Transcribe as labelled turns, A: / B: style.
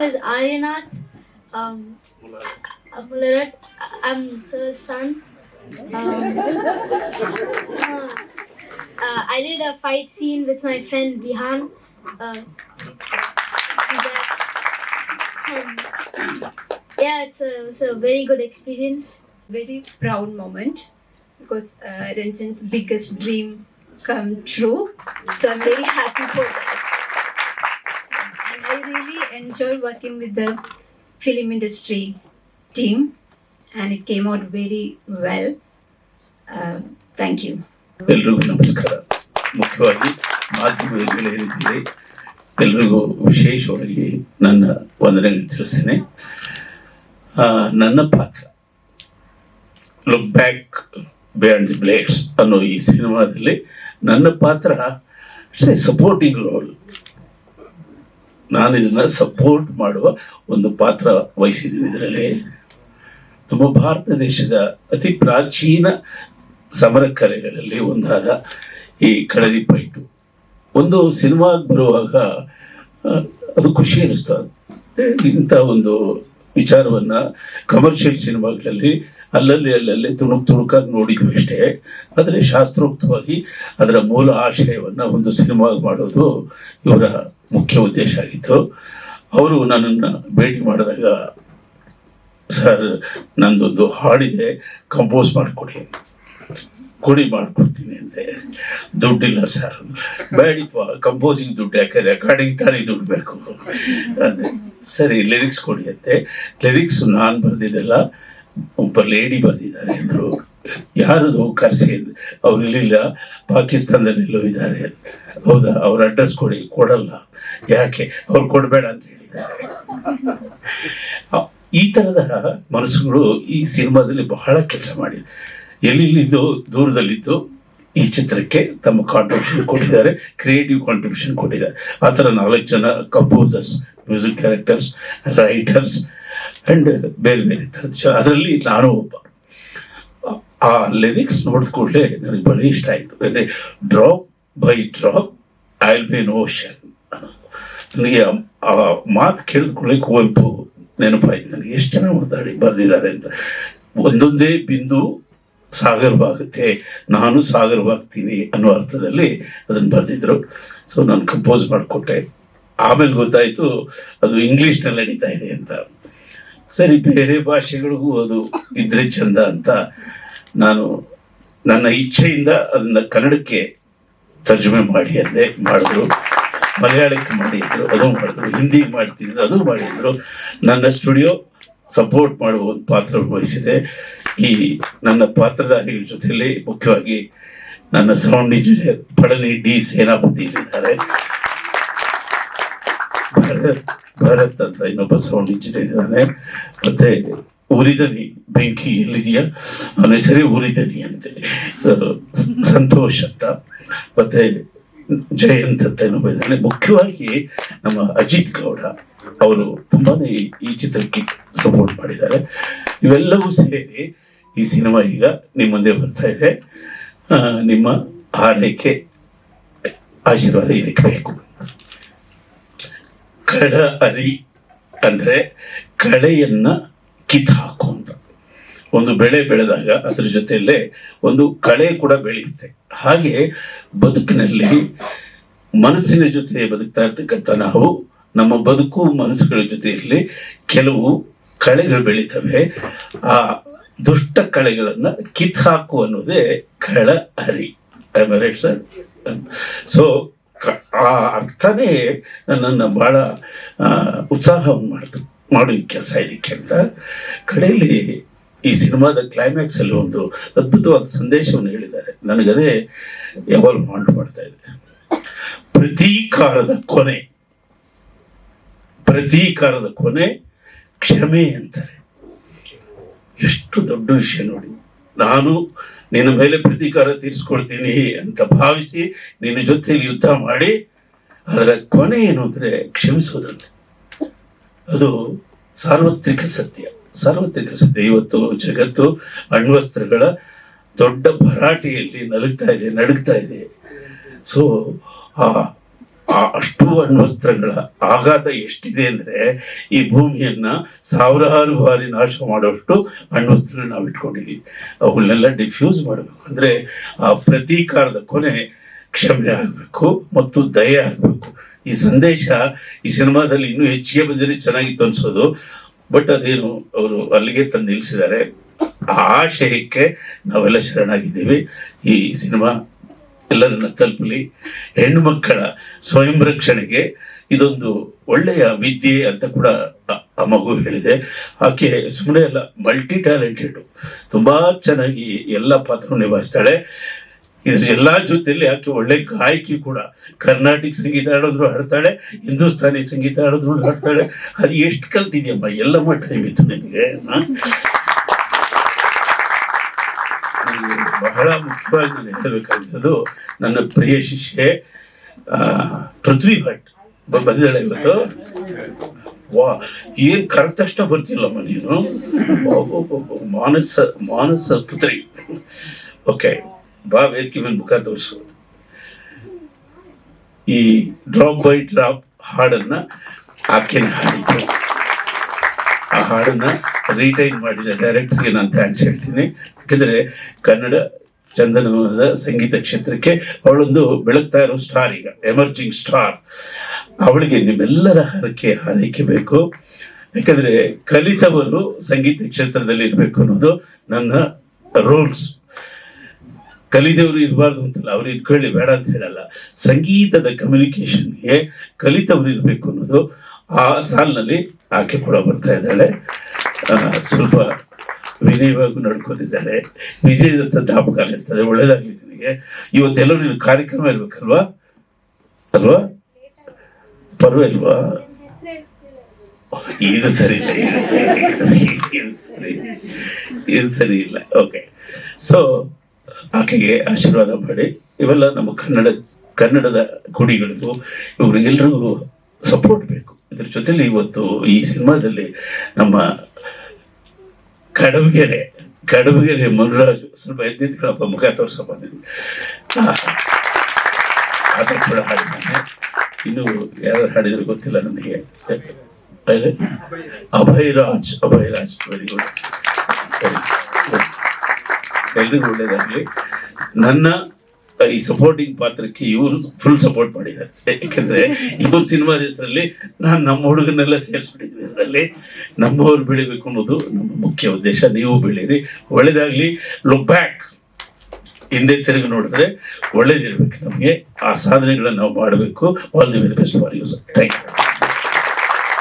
A: is Aryanath. Um, Mularat. I'm Sir's son. Um, uh, uh, I did a fight scene with my friend Bihan. Uh, that- and, yeah, it's a, it's a very good experience.
B: very proud moment because uh, Ranjan's biggest dream come true. So I'm very happy for that. I really enjoyed working with the film industry team and it came out very well. Uh, thank you.
C: ಎಲ್ರಿಗೂ ನಮಸ್ಕಾರ ಮುಖ್ಯವಾಗಿ ಮಾಧ್ಯಮ ಗೆಳೆಯರಿದ್ದೀರಿ ಎಲ್ರಿಗೂ ವಿಶೇಷವಾಗಿ ನನ್ನ ವಂದನೆಗಳು ತಿಳಿಸ್ತೇನೆ ನನ್ನ ಪಾತ್ರ look back beyond the blades ಅನ್ನೋ ಈ ಸಿನಿಮಾದಲ್ಲಿ ನನ್ನ ಪಾತ್ರ ಇಟ್ಸ್ ಎ ಸಪೋರ್ಟಿಂಗ್ ರೋಲ್ ನಾನು ಇದನ್ನು ಸಪೋರ್ಟ್ ಮಾಡುವ ಒಂದು ಪಾತ್ರ ವಹಿಸಿದ್ದೀನಿ ಇದರಲ್ಲಿ. ನಮ್ಮ ಭಾರತ ದೇಶದ ಅತಿ ಪ್ರಾಚೀನ ಸಮರ ಕಲೆಗಳಲ್ಲಿ ಒಂದಾದ ಈ ಕಳರಿ ಪೈಟು. ಒಂದು ಸಿನಿಮಾಗೆ ಬರುವಾಗ ಅದು ಖುಷಿ ಅನಿಸ್ತದೆ ಇಂಥ ಒಂದು ವಿಚಾರವನ್ನು ಕಮರ್ಷಿಯಲ್ ಸಿನಿಮಾಗಳಲ್ಲಿ ಅಲ್ಲಲ್ಲಿ ಅಲ್ಲಲ್ಲಿ ತುಣುಕು ತುಣುಕಾಗಿ ನೋಡಿದ್ವಿ ಅಷ್ಟೇ. ಆದರೆ ಶಾಸ್ತ್ರೋಕ್ತವಾಗಿ ಅದರ ಮೂಲ ಆಶಯವನ್ನು ಒಂದು ಸಿನಿಮಾ ಮಾಡೋದು ಇವರ ಮುಖ್ಯ ಉದ್ದೇಶ ಆಗಿತ್ತು ಅವರು ನನ್ನನ್ನು ಭೇಟಿ ಮಾಡಿದಾಗ ಸರ್, ನಂದೊಂದು ಹಾಡಿದೆ ಕಂಪೋಸ್ ಮಾಡಿಕೊಡಿ. ಕೊಡಿ ಮಾಡಿಕೊಡ್ತೀನಿ ಅಂದೆ. ದುಡ್ಡಿಲ್ಲ ಸರ್. ಬೇಡಿಪ್ಪ ಕಂಪೋಸಿಂಗ್ ದುಡ್ಡು ಯಾಕೆ ರೆಕಾರ್ಡಿಂಗ್ ತಾನೇ ದುಡ್ಡು ಬೇಕು ಅಂದೆ. ಸರಿ ಲಿರಿಕ್ಸ್ ಕೊಡಿ ಅಂತೆ ಲಿರಿಕ್ಸ್ ನಾನು ಬರೆದಿದ್ದೆಲ್ಲ ಒಬ್ಬ ಲೇಡಿ ಬರೆದಿದ್ದಾರೆ ಅಂದರು. ಯಾರದು ಕರೆಸಿ ಅವ್ರು ಇಲ್ಲಿಲ್ಲ ಪಾಕಿಸ್ತಾನದಲ್ಲಿ ಎಲ್ಲೋ ಇದ್ದಾರೆ. ಹೌದಾ? ಅವ್ರ ಅಡ್ರೆಸ್ ಕೊಡಿ. ಕೊಡಲ್ಲ. ಯಾಕೆ? ಅವ್ರು ಕೊಡಬೇಡ ಅಂತ ಹೇಳಿದ್ದಾರೆ. ಈ ಥರದ ಮನಸ್ಸುಗಳು ಈ ಸಿನಿಮಾದಲ್ಲಿ ಬಹಳ ಕೆಲಸ ಮಾಡಿದೆ. ಎಲ್ಲಿಲ್ಲಿದ್ದು ದೂರದಲ್ಲಿದ್ದು ಈ ಚಿತ್ರಕ್ಕೆ ತಮ್ಮ ಕಾಂಟ್ರಿಬ್ಯೂಷನ್ ಕೊಟ್ಟಿದ್ದಾರೆ. ಕ್ರಿಯೇಟಿವ್ ಕಾಂಟ್ರಿಬ್ಯೂಷನ್ ಕೊಟ್ಟಿದ್ದಾರೆ. ಆ ಥರ ನಾಲ್ಕು ಜನ composers music directors writers and ಬೇರೆ ಬೇರೆ ಥರದ ಅದರಲ್ಲಿ ನಾನು ಒಬ್ಬ. ಆ ಲಿರಿಕ್ಸ್ ನೋಡಿದ ಕೂಡಲೇ ನನಗೆ ಬಹಳ ಇಷ್ಟ ಆಯಿತು. ಅಂದರೆ drop by drop I will be ocean ನನಗೆ ಆ- ಆ ಮಾತು ಕೇಳಿದ ಕೂಡಲೇ ಕುವೆಂಪು ನೆನಪಾಯ್ತು. ನನಗೆ ಎಷ್ಟು ಜನ ಮಾತಾಡಿ, ಬರೆದಿದ್ದಾರೆ ಅಂತ. ಒಂದೊಂದೇ ಬಿಂದು ಸಾಗರವಾಗುತ್ತೆ. ನಾನು ಸಾಗರವಾಗ್ತೀನಿ ಅನ್ನೋ ಅರ್ಥದಲ್ಲಿ ಅದನ್ನು ಬರೆದಿದ್ರು. ಸೊ ನಾನು ಕಂಪೋಸ್ ಮಾಡಿಕೊಟ್ಟೆ. ಆಮೇಲೆ ಗೊತ್ತಾಯಿತು, ಅದು ಇಂಗ್ಲೀಷ್ನಲ್ಲಿ ನಡೀತಾ ಇದೆ ಅಂತ. ಸರಿ, ಬೇರೆ ಭಾಷೆಗಳಿಗೂ ಅದು ಇದ್ರೆ ಚಂದ ಅಂತ. ನಾನು ನನ್ನ ಇಚ್ಛೆಯಿಂದ ಅದನ್ನ ಕನ್ನಡಕ್ಕೆ ತರ್ಜುಮೆ ಮಾಡಿ ಅಂದೆ, ಮಾಡಿದ್ರು. ಮಲಯಾಳಕ್ಕೆ ಮಾಡಿದ್ರು ಅದು ಮಾಡಿದ್ರು. ಹಿಂದಿಗೆ ಮಾಡ್ತಿದ್ರು ಅದು ಮಾಡಿದ್ರು ನನ್ನ ಸ್ಟುಡಿಯೋ ಸಪೋರ್ಟ್ ಮಾಡುವ ಒಂದು ಪಾತ್ರ ವಹಿಸಿದೆ. ಈ ನನ್ನ ಪಾತ್ರಧಾರಿಗಳ ಜೊತೆಯಲ್ಲಿ ಮುಖ್ಯವಾಗಿ ನನ್ನ sound engineer Palani D Senapathi ಇದ್ದಾರೆ ಭರತ್ ಭರತ್ ಅಂತ ಇನ್ನೊಬ್ಬ ಸೌಂಡ್ ಇಂಜಿನಿಯರ್ ಇದ್ದಾನೆ. ಮತ್ತೆ ಉರಿದನಿ ಬೆಂಕಿ ಎಲ್ಲಿದೆಯಾ? ಅವನ ಹೆಸರೇ ಉರಿದನಿ ಅಂತೆ ಸಂತೋಷ ಅಂತ. ಮತ್ತೆ ಜಯಂತ್ ಅಂತ ಮುಖ್ಯವಾಗಿ ನಮ್ಮ ಅಜಿತ್ ಗೌಡ ಅವರು ತುಂಬಾನೇ ಈ- ಚಿತ್ರಕ್ಕೆ ಸಪೋರ್ಟ್ ಮಾಡಿದ್ದಾರೆ. ಇವೆಲ್ಲವೂ ಸೇರಿ ಈ ಸಿನಿಮಾ ಈಗ ನಿಮ್ಮ ಮುಂದೆ ಬರ್ತಾ ಇದೆ. ನಿಮ್ಮ ಹಾರೈಕೆ, ಆಶೀರ್ವಾದ ಇದಕ್ಕೆ ಬೇಕು. ಕಡ ಅರಿ ಅಂದ್ರೆ ಕಳೆಯನ್ನ ಕಿತ್ತು ಹಾಕು ಅಂತ ಒಂದು ಬೆಳೆ ಬೆಳೆದಾಗ ಅದ್ರ ಜೊತೆಯಲ್ಲೇ ಒಂದು ಕಳೆ ಕೂಡ ಬೆಳೆಯುತ್ತೆ. ಹಾಗೆ ಬದುಕಿನಲ್ಲಿ ಮನಸ್ಸಿನ ಜೊತೆ ಬದುಕ್ತಾ ಇರ್ತಕ್ಕಂಥ ನಾವು ನಮ್ಮ ಬದುಕು ಮನಸ್ಸುಗಳ ಜೊತೆಯಲ್ಲಿ ಕೆಲವು ಕಳೆಗಳು ಬೆಳೀತವೆ. ಆ ದುಷ್ಟ ಕಳೆಗಳನ್ನು ಕಿತ್ ಹಾಕು ಅನ್ನೋದೇ ಕಳ ಹರಿ. ರೈಟ್ ಸರ್ ಸೊ ಆ ಅರ್ಥನೇ ನನ್ನನ್ನು ಭಾಳ ಉತ್ಸಾಹವನ್ನು ಮಾಡ್ತು. ಮಾಡು ಈ ಕೆಲಸ ಇದಕ್ಕೆ ಅಂತ. ಕಡೆಯಲ್ಲಿ ಈ ಸಿನಿಮಾದ ಕ್ಲೈಮ್ಯಾಕ್ಸ್ ಅಲ್ಲಿ ಒಂದು ಅದ್ಭುತವಾದ ಸಂದೇಶವನ್ನು ಹೇಳಿದ್ದಾರೆ. ನನಗದೇ ಯಾವಾಗಲೂ ಹಾಂಟ್ ಮಾಡ್ತಾ ಇದೆ. ಪ್ರತೀಕಾರದ ಕೊನೆ. ಪ್ರತೀಕಾರದ ಕೊನೆ ಕ್ಷಮೆ ಅಂತಾರೆ. ಎಷ್ಟು ದೊಡ್ಡ ವಿಷಯ ನೋಡಿ. ನಾನು ನಿನ್ನ ಮೇಲೆ ಪ್ರತೀಕಾರ ತೀರಿಸ್ಕೊಳ್ತೀನಿ ಅಂತ ಭಾವಿಸಿ ನಿನ್ನ ಜೊತೆಯಲ್ಲಿ ಯುದ್ಧ ಮಾಡಿ ಅದರ ಕೊನೆ ಏನು ಅಂದರೆ ಕ್ಷಮಿಸೋದಂತೆ. ಅದು ಸಾರ್ವತ್ರಿಕ ಸತ್ಯ. ಸಾರ್ವತ್ರಿಕ ಸತ್ಯ. ಇವತ್ತು ಜಗತ್ತು ಅಣ್ವಸ್ತ್ರಗಳ ದೊಡ್ಡ ಭರಾಟೆಯಲ್ಲಿ ನಲುಗ್ತಾ ಇದೆ, ನಡುಗ್ತಾ ಇದೆ. ಸೊ ಆ ಅಷ್ಟು ಅಣ್ವಸ್ತ್ರಗಳ ಆಘಾತ ಎಷ್ಟಿದೆ ಅಂದ್ರೆ ಈ ಭೂಮಿಯನ್ನ ಸಾವಿರಾರು ಬಾರಿ ನಾಶ ಮಾಡೋಷ್ಟು ಅಣ್ವಸ್ತ್ರಗಳನ್ನ ನಾವು ಇಟ್ಕೊಂಡಿದ್ದೀವಿ ಅವುಗಳನ್ನೆಲ್ಲ ಡಿಫ್ಯೂಸ್ ಮಾಡಬೇಕು. ಅಂದ್ರೆ ಆ ಪ್ರತೀಕಾರದ ಕೊನೆ ಕ್ಷಮೆ ಆಗಬೇಕು ಮತ್ತು ದಯೆ ಆಗಬೇಕು. ಈ ಸಂದೇಶ ಈ ಸಿನಿಮಾದಲ್ಲಿ ಇನ್ನೂ ಹೆಚ್ಚಿಗೆ ಬಂದರೆ ಚೆನ್ನಾಗಿತ್ತು ಅನ್ಸೋದು. ಬಟ್ ಅದೇನು ಅವರು ಅಲ್ಲಿಗೆ ತಂದು ನಿಲ್ಲಿಸಿದ್ದಾರೆ. ಆಶಯಕ್ಕೆ ನಾವೆಲ್ಲ ಶರಣಾಗಿದ್ದೀವಿ. ಈ ಸಿನಿಮಾ ಎಲ್ಲರನ್ನ ತಲುಪಲಿ. ಹೆಣ್ಣು ಮಕ್ಕಳ ಸ್ವಯಂ ರಕ್ಷಣೆಗೆ ಇದೊಂದು ಒಳ್ಳೆಯ ವಿದ್ಯೆ ಅಂತ ಕೂಡ ಆ ಮಗು ಹೇಳಿದೆ. ಆಕೆ ಸುಮ್ಮನೆ ಅಲ್ಲ ಮಲ್ಟಿ ಟ್ಯಾಲೆಂಟೆಡ್ ತುಂಬಾ ಚೆನ್ನಾಗಿ ಎಲ್ಲ ಪಾತ್ರ ನಿಭಾಯಿಸ್ತಾಳೆ. ಎಲ್ಲಾ ಜೊತೆಯಲ್ಲಿ ಆಕೆ ಒಳ್ಳೆ ಗಾಯಕಿ ಕೂಡ. ಕರ್ನಾಟಕ ಸಂಗೀತ ಹಾಡೋದ್ರು ಹಾಡ್ತಾಳೆ, ಹಿಂದೂಸ್ತಾನಿ ಸಂಗೀತ ಹಾಡೋದ್ರು ಹಾಡ್ತಾಳೆ. ಅದು ಎಷ್ಟು ಕಲ್ತಿದ್ಯಮ್ಮ? ಎಲ್ಲಮ್ಮ ಟೈಮ್ ಇತ್ತು ನಿನಗೆ ಬಹಳ ಮುಖ್ಯವಾಗಿ ಹೇಳಬೇಕಾಗಿರೋದು ನನ್ನ ಪ್ರಿಯ ಶಿಷ್ಯೆ ಪೃಥ್ವಿ ಭಟ್. ಬಂದಿದ್ದಾಳೆ ಇವತ್ತು. ವಾ, ಏನ್ ಅಷ್ಟ ಬರ್ತಿಲ್ಲಮ್ಮ ನೀನು. ಮಾನಸ ಮಾನಸ ಪುತ್ರಿ. ಓಕೆ. ಬಾ ವೇದಿಕೆ ಮೇಲೆ ಮುಖ ತೋರಿಸು. ಈ ಡ್ರಾಪ್ ಬೈ ಡ್ರಾಪ್ ಹಾಡನ್ನ ಆಕೆನ ಹಾಡಿದ್ರು ಆ ಹಾಡನ್ನ ರೀಟೈನ್ ಮಾಡಿದ ಡೈರೆಕ್ಟರ್ಗೆ ನಾನು ಥ್ಯಾಂಕ್ಸ್ ಹೇಳ್ತೀನಿ. ಯಾಕಂದ್ರೆ ಕನ್ನಡ ಚಂದನವನದ ಸಂಗೀತ ಕ್ಷೇತ್ರಕ್ಕೆ ಅವಳೊಂದು ಬೆಳಗ್ತಾ ಇರೋ ಸ್ಟಾರ್ ಈಗ, ಎಮರ್ಜಿಂಗ್ ಸ್ಟಾರ್. ಅವಳಿಗೆ ನಿಮ್ಮೆಲ್ಲರ ಹರಕೆ ಹಾರೈಕೆ ಬೇಕು. ಯಾಕಂದ್ರೆ ಕಲಿತವರು ಸಂಗೀತ ಕ್ಷೇತ್ರದಲ್ಲಿ ಇರಬೇಕು ಅನ್ನೋದು ನನ್ನ ರೂಲ್ಸ್. ಕಲಿದವರು ಇರಬಾರ್ದು ಅಂತಲ್ಲ, ಅವ್ರು ಇದ್ಕೊಳ್ಳಿ, ಬೇಡ ಅಂತ ಹೇಳಲ್ಲ. ಸಂಗೀತದ ಕಮ್ಯುನಿಕೇಶನ್ಗೆ ಕಲಿತವರು ಇರಬೇಕು ಅನ್ನೋದು ಆ ಸಾಲಿನಲ್ಲಿ ಆಕೆ ಕೂಡ ಬರ್ತಾ ಇದ್ದಾಳೆ. ಸ್ವಲ್ಪ ವಿನಯವಾಗಿ ನಡ್ಕೋತಿದ್ದಾಳೆ. ವಿಜಯದತ್ತ ದಾಪಕಾಲ ಇರ್ತದೆ, ಒಳ್ಳೇದಾಗ್ಲಿ ನಿನಗೆ. ಇವತ್ತೆಲ್ಲೋ ನೀನು ಕಾರ್ಯಕ್ರಮ ಇರ್ಬೇಕಲ್ವಾ ಅಲ್ವಾ? ಪರವಾಗಿಲ್ವಾ? ಇದು ಸರಿ ಇಲ್ಲ ಸರಿ ಇದು ಸರಿ ಇಲ್ಲ. ಓಕೆ ಸೊ ಆಕೆಗೆ ಆಶೀರ್ವಾದ ಮಾಡಿ. ಇವೆಲ್ಲ ನಮ್ಮ ಕನ್ನಡ ಕನ್ನಡದ ಕುಡಿಗಳಿಗೂ ಇವರಿಗೆಲ್ಲರಿಗೂ ಸಪೋರ್ಟ್ ಬೇಕು. ಇದ್ರ ಜೊತೆಲಿ ಇವತ್ತು ಈ ಸಿನಿಮಾದಲ್ಲಿ ನಮ್ಮ ಕಡಬಗೆರೆ ಕಡಬಗೆರೆ ಮನುರಾಜು ಸ್ವಲ್ಪ ಎದ್ದಿತ್ಕೊಳ್ಳಪ್ಪ ಮುಖ ತೋರ್ಸಪ್ಪ ಆತ ಕೂಡ ಹಾಡಿದ್ದಾನೆ. ಇನ್ನು ಯಾರು ಹಾಡಿದ್ರು ಗೊತ್ತಿಲ್ಲ ನನಗೆ. ಅದೇ, ಅಭಯರಾಜ್ ಅಭಯರಾಜ್ ವೆರಿ ಗುಡ್ ಎಲ್ರಿಗೂ ಒಳ್ಳೇದಾಗಲಿ. ನನ್ನ ಈ ಸಪೋರ್ಟಿಂಗ್ ಪಾತ್ರಕ್ಕೆ ಇವರು ಫುಲ್ ಸಪೋರ್ಟ್ ಮಾಡಿದ್ದಾರೆ. ಯಾಕಂದ್ರೆ ಇವ್ರ ಸಿನಿಮಾದ ಹೆಸರಲ್ಲಿ ನಾನು ನಮ್ಮ ಹುಡುಗನೆಲ್ಲ ಸೇರಿಸ್ಬಿಟ್ಟಿದ್ದೀನಿ ಅದರಲ್ಲಿ ನಮ್ಮವ್ರು ಬೆಳಿಬೇಕು ಅನ್ನೋದು ನಮ್ಮ ಮುಖ್ಯ ಉದ್ದೇಶ. ನೀವು ಬೆಳೀರಿ. ಒಳ್ಳೇದಾಗ್ಲಿ. ಲುಕ್ ಬ್ಯಾಕ್ ಹಿಂದೆ ತಿರುಗಿ ನೋಡಿದ್ರೆ ಒಳ್ಳೇದಿರ್ಬೇಕು ನಮಗೆ. ಆ ಸಾಧನೆಗಳನ್ನ ನಾವು ಮಾಡಬೇಕು. All the very best for you thank you